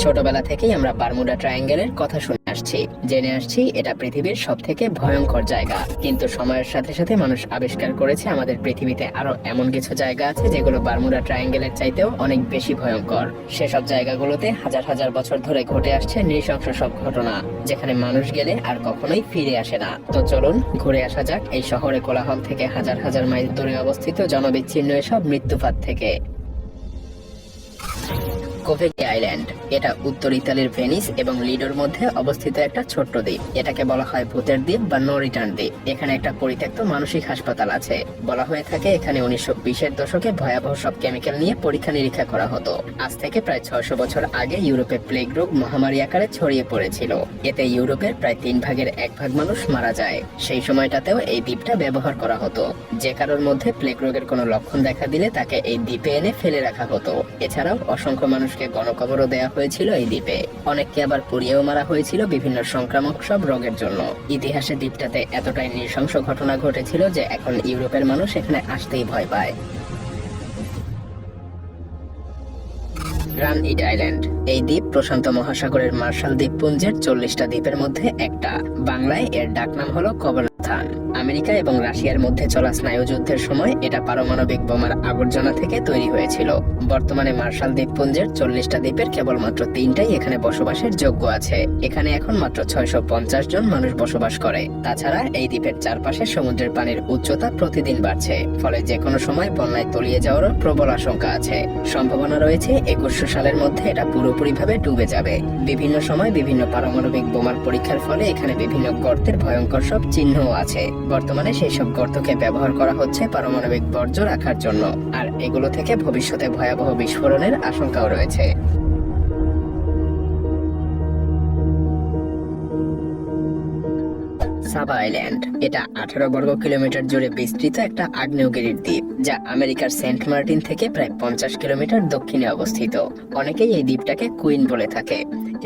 ছোটবেলা থেকেই আমরা বারমুডা ট্রায়াঙ্গেলের কথা শুনে আসছি, জেনে আসছি এটা পৃথিবীর সব থেকে ভয়ঙ্কর জায়গা। কিন্তু সময়ের সাথে সাথে মানুষ আবিষ্কার করেছে আমাদের পৃথিবীতে আরও এমন কিছু জায়গা আছে যেগুলো বারমুডা ট্রায়াঙ্গেলের চাইতেও অনেক বেশি ভয়ঙ্কর। সেসব জায়গাগুলোতে হাজার হাজার বছর ধরে ঘটে আসছে নৃশংস সব ঘটনা, যেখানে মানুষ গেলে আর কখনোই ফিরে আসে না। তো চলুন, ঘুরে আসা যাক এই শহরে কোলাহল থেকে হাজার হাজার মাইল দূরে অবস্থিত জনবিচ্ছিন্ন এসব মৃত্যুপাত থেকে। কোভেকি আইল্যান্ড। এটা উত্তর ইতালির ভেনিস এবং লিডোর মধ্যে অবস্থিত একটা ছোট্ট দ্বীপ। এটাকে বলা হয় ভূতের দ্বীপ বা নো রিটার্ন দ্বীপ। এখানে একটা পরিত্যক্ত মানসিক হাসপাতাল আছে। বলা হয়ে থাকে এখানে উনিশশো বিশের দশকে ভয়াবহ সব কেমিক্যাল নিয়ে পরীক্ষা নিরীক্ষা করা হতো। আজ থেকে প্রায় ছয়শো বছর আগে ইউরোপে প্লেগ রোগ মহামারী আকারে ছড়িয়ে পড়েছিল। এতে ইউরোপের প্রায় তিন ভাগের এক ভাগ মানুষ মারা যায়। সেই সময়টাতেও এই দ্বীপটা ব্যবহার করা হতো। যে কারোর মধ্যে প্লেগ রোগের কোনো লক্ষণ দেখা দিলে তাকে এই দ্বীপে এনে ফেলে রাখা হতো। এছাড়াও অসংখ্য মানুষকে গণকবরও দেওয়া হয়েছিল এই দ্বীপে। অনেককে আবার পুড়িয়েও মারা হয়েছিল বিভিন্ন সংক্রামক সব রোগের জন্য। ইতিহাসে দ্বীপটাতে এতটাই নৃশংস ঘটনা ঘটেছিল যে এখন ইউরোপের মানুষ এখানে আসতেই ভয় পায়। গ্রান ইট আইল্যান্ড। এই দ্বীপ প্রশান্ত মহাসাগরের মার্শাল দ্বীপপুঞ্জের চল্লিশটা দ্বীপের মধ্যে একটা। বাংলায় এর ডাকনাম হলো কবরস্থান আমেরিকা এবং রাশিয়ার মধ্যে চলা স্নায়ুযুদ্ধের সময় এটা পারমাণবিক বোমার আবর্জনা থেকে তৈরি হয়েছিল। বর্তমানে মার্শাল দ্বীপপুঞ্জের চল্লিশটা দ্বীপের কেবলমাত্র তিনটাই এখানে বসবাসের যোগ্য আছে। এখানে এখন মাত্র ছয়শো পঞ্চাশ জন মানুষ বসবাস করে। তাছাড়া এই দ্বীপের চারপাশে সমুদ্রের পানির উচ্চতা প্রতিদিন বাড়ছে, ফলে যে কোনো সময় বন্যায় তলিয়ে যাওয়ারও প্রবল আশঙ্কা আছে। সম্ভাবনা রয়েছে একুশশো সালের মধ্যে এটা পুরোপুরিভাবে ডুবে যাবে। বিভিন্ন সময় বিভিন্ন পারমাণবিক বোমার পরীক্ষার ফলে এখানে বিভিন্ন গর্তের ভয়ঙ্কর সব চিহ্নও আছে। বর্তমানে সেই সব গর্তকে ব্যবহার করা হচ্ছে পারমাণবিক বর্জ্য রাখার জন্য। আর এগুলো থেকে ভবিষ্যতে ভয়াবহ বিস্ফোরণের আশঙ্কাও রয়েছে। সাবা আইল্যান্ড, এটা আঠারো বর্গ কিলোমিটার জুড়ে বিস্তৃত একটা আগ্নেয়গিরির দ্বীপ। যা আমেরিকার সেন্ট মার্টিন থেকে প্রায় পঞ্চাশ কিলোমিটার দক্ষিণে অবস্থিত। অনেকেই এই দ্বীপটাকে কুইন বলে থাকে।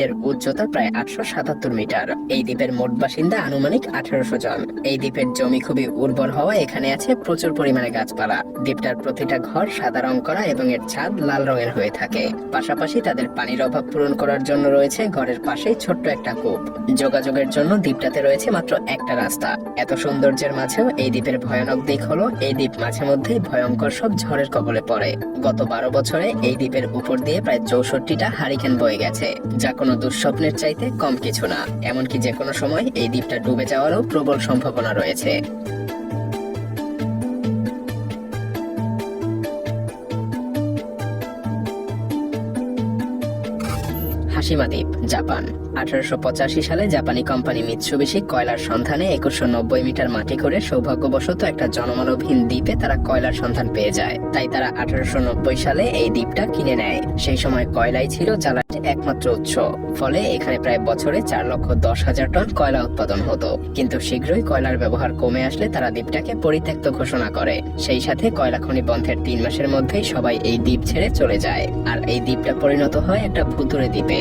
এর উচ্চতা প্রায় আটশো সাতাত্তর মিটার। এই দ্বীপের মোট বাসিন্দা আনুমানিক আঠারোশো জন। এই দ্বীপের জমি খুবই উর্বর হওয়ায় এখানে আছে প্রচুর পরিমাণে গাছপালা। দ্বীপটার প্রতিটা ঘর সাদা রং করা এবং এর ছাদ লাল রঙের হয়ে থাকে। পাশাপাশি তাদের পানির অভাব পূরণ করার জন্য রয়েছে ঘরের পাশেই ছোট্ট একটা কূপ। যোগাযোগের জন্য দ্বীপটাতে রয়েছে মাত্র একটা রাস্তা। এত সৌন্দর্যের মাঝেও এই দ্বীপের ভয়ানক দিক হলো এই দ্বীপ মাঝে মধ্যেই ভয়ঙ্কর সব ঝড়ের কবলে পড়ে। গত বারো বছরে এই দ্বীপের উপর দিয়ে প্রায় চৌষট্টিটা হারিকেন বয়ে গেছে, যা কোনো দুঃস্বপ্নের চাইতে কম কিছু না। এমনকি যে কোনো সময় এই দ্বীপটা ডুবে যাওয়ারও প্রবল সম্ভাবনা রয়েছে। হাসিমা দ্বীপ জাপান। আঠারোশো পঁচাশি সালে জাপানি কোম্পানি মিৎসুবিশি কয়লার সন্ধানে একুশশো নব্বই মিটার মাটি করে সৌভাগ্যবশত একটা জনমানবহীন দ্বীপে তারা কয়লার সন্ধান পেয়ে যায়। তাই তারা আঠারোশো সালে এই দ্বীপটা কিনে নেয়। সেই সময় কয়লাই ছিল জ্বালানির একমাত্র উৎস। ফলে এখানে প্রায় বছরে চার লক্ষ দশ হাজার টন কয়লা উৎপাদন হতো। কিন্তু শীঘ্রই কয়লার ব্যবহার কমে আসলে তারা দ্বীপটাকে পরিত্যক্ত ঘোষণা করে। সেই সাথে কয়লা খনি বন্ধের তিন মাসের মধ্যেই সবাই এই দ্বীপ ছেড়ে চলে যায়। আর এই দ্বীপটা পরিণত হয় একটা ভুতুরে দ্বীপে।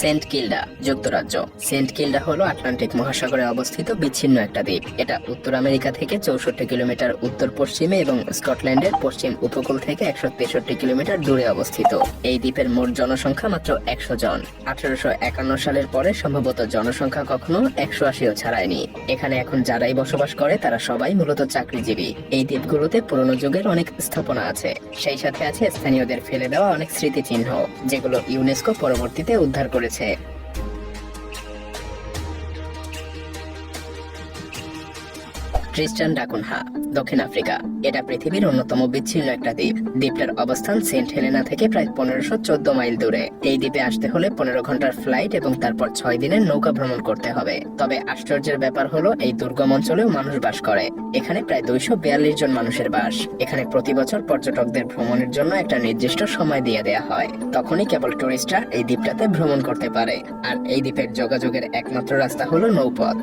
সেন্ট কিল্ডা, যুক্তরাজ্য। সেন্ট কিল্ডা হলো আটলান্টিক মহাসাগরে অবস্থিত বিচ্ছিন্ন একটা দ্বীপ। এটা উত্তর আমেরিকা থেকে চৌষট্টি কিলোমিটার উত্তর পশ্চিমে এবং স্কটল্যান্ডের পশ্চিম উপকূল থেকে একশো তেষট্টি কিলোমিটার দূরে অবস্থিত। এই দ্বীপের মোট জনসংখ্যা মাত্র একশো জন। আঠারোশো একান্ন সালের পরে সম্ভবত জনসংখ্যা কখনো একশো আশিও ছাড়ায়নি। এখানে এখন যারাই বসবাস করে, তারা সবাই মূলত চাকরিজীবী। এই দ্বীপগুলোতে পুরনো যুগের অনেক স্থাপনা আছে। সেই সাথে আছে স্থানীয়দের ফেলে দেওয়া অনেক স্মৃতিচিহ্ন, যেগুলো ইউনেস্কো পরবর্তীতে উদ্ধার করেছে ক্রিস্টান ডাকুনহা দক্ষিণ আফ্রিকা, এটা পৃথিবীর অন্যতম বিচ্ছিন্ন একটা দ্বীপ। দ্বীপটার অবস্থান সেন্ট হেলেনা থেকে প্রায় পনেরোশো চোদ্দ মাইল দূরে। এই দ্বীপে আসতে হলে পনেরো ঘণ্টার ফ্লাইট এবং তারপর ছয় দিনের নৌকা ভ্রমণ করতে হবে। তবে আশ্চর্যের ব্যাপার হলো, এই দুর্গম অঞ্চলেও মানুষ বাস করে। এখানে প্রায় দুইশো বিয়াল্লিশ জন মানুষের বাস। এখানে প্রতি বছর পর্যটকদের ভ্রমণের জন্য একটা নির্দিষ্ট সময় দিয়ে দেয়া হয়। তখনই কেবল টুরিস্টরা এই দ্বীপটাতে ভ্রমণ করতে পারে। আর এই দ্বীপের যোগাযোগের একমাত্র রাস্তা হলো নৌপথ।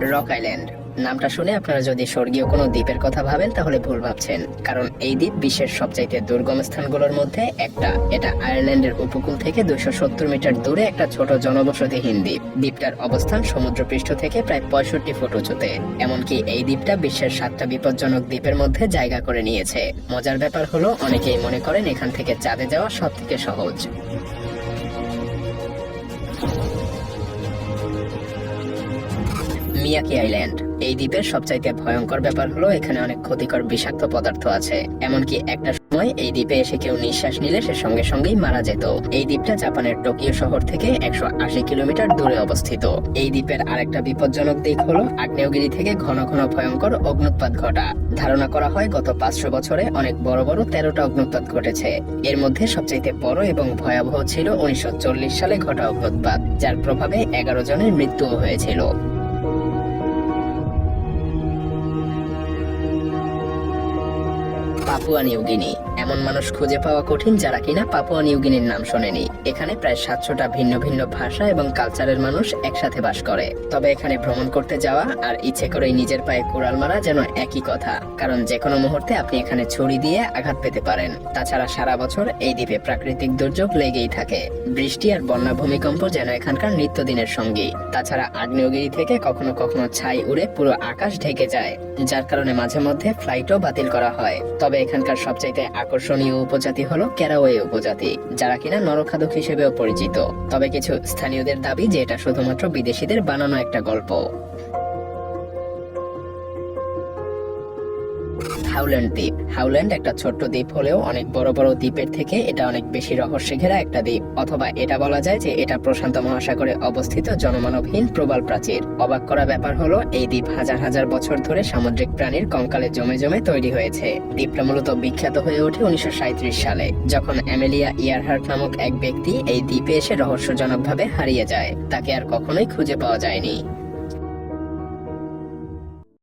Rock island. নামটা শুনে আপনারা যদি স্বর্গীয় কোনো দ্বীপের কথা ভাবেন, তাহলে ভুল ভাবছেন। কারণ এই দ্বীপ বিশ্বের সবচাইতে দুর্গম স্থানগুলোর মধ্যে একটা। এটা আয়ারল্যান্ডের উপকূল থেকে দুশো সত্তর মিটার দূরে একটা ছোট জনবসতিহীন দ্বীপ। দ্বীপটার অবস্থান সমুদ্রপৃষ্ঠ থেকে প্রায় পঁয়ষট্টি ফুট উঁচুতে। এমনকি এই দ্বীপটা বিশ্বের সাতটা বিপজ্জনক দ্বীপের মধ্যে জায়গা করে নিয়েছে। মজার ব্যাপার হলো, অনেকেই মনে করেন এখান থেকে চাঁদে যাওয়া সব থেকে সহজ। মিয়াকি আইল্যান্ড এই দ্বীপের সবচাইতে ভয়ঙ্কর ব্যাপার হলো, এখানে অনেক ক্ষতিকর বিষাক্ত পদার্থ আছে। এমনকি একটা সময় এই দ্বীপে এসে কেউ নিঃশ্বাস নিলে সে সঙ্গে সঙ্গেই মারা যেত। এই দ্বীপটা জাপানের টোকিও শহর থেকে একশো আশি কিলোমিটার দূরে অবস্থিত। এই দ্বীপের আরেকটা বিপজ্জনক দিক হলো, আগ্নেয়গিরি থেকে ঘন ঘন ভয়ঙ্কর অগ্নুৎপাত ঘটা। ধারণা করা হয়, গত পাঁচশো বছরে অনেক বড় বড় তেরোটা অগ্নুৎপাত ঘটেছে। এর মধ্যে সবচাইতে বড় এবং ভয়াবহ ছিল উনিশশো চল্লিশ সালে ঘটা অগ্নুৎপাত, যার প্রভাবে এগারো জনের মৃত্যুও হয়েছিল। পাপুয়া নিউগিনি এমন মানুষ খুঁজে পাওয়া কঠিন যারা কিনা পাপুয়া নিউগিনির নাম শোনেনি। এখানে প্রায় সাতশোটা ভিন্ন ভিন্ন ভাষা এবং কালচারের মানুষ একসাথে বাস করে। তবে এখানে ভ্রমণ করতে যাওয়া আর ইচ্ছে করেই নিজের পায়ে কুড়াল মারা যেন একই কথা। কারণ যে কোনো মুহূর্তে আপনি এখানে ছুরি দিয়ে আঘাত পেতে পারেন। তাছাড়া সারা বছর এই দ্বীপে প্রাকৃতিক দুর্যোগ লেগেই থাকে। বৃষ্টি আর বন্যা ভূমিকম্প যেন এখানকার নিত্যদিনের সঙ্গী। তাছাড়া আগ্নেয়গিরি থেকে কখনো কখনো ছাই উড়ে পুরো আকাশ ঢেকে যায়, যার কারণে মাঝে মধ্যে ফ্লাইটও বাতিল করা হয়। তবে এখানকার সবচাইতে আকর্ষণীয় উপজাতি হল ক্যারাওয়ে উপজাতি, যারা কিনা নরখাদক হিসেবেও পরিচিত। তবে কিছু স্থানীয়দের দাবি যে এটা শুধুমাত্র বিদেশিদের বানানো একটা গল্প। হাউল্যান্ড দ্বীপ। হাউল্যান্ড একটা ছোট্ট দ্বীপ হলেও অনেক বড় বড় দ্বীপের থেকে এটা অনেক বেশি রহস্যে ঘেরা একটা দ্বীপ। অথবা এটা বলা যায় যে এটা প্রশান্ত মহাসাগরে অবস্থিত জনমানবহীন প্রবাল প্রাচীর। অবাক করা ব্যাপার হলো, এই দ্বীপ হাজার হাজার বছর ধরে সামুদ্রিক প্রাণীর কঙ্কালে জমে জমে তৈরি হয়েছে। দ্বীপটা মূলত বিখ্যাত হয়ে ওঠে উনিশশো সাঁইত্রিশ সালে, যখন অ্যামেলিয়া ইয়ারহার্ট নামক এক ব্যক্তি এই দ্বীপে এসে রহস্যজনকভাবে হারিয়ে যায়। তাকে আর কখনোই খুঁজে পাওয়া যায়নি।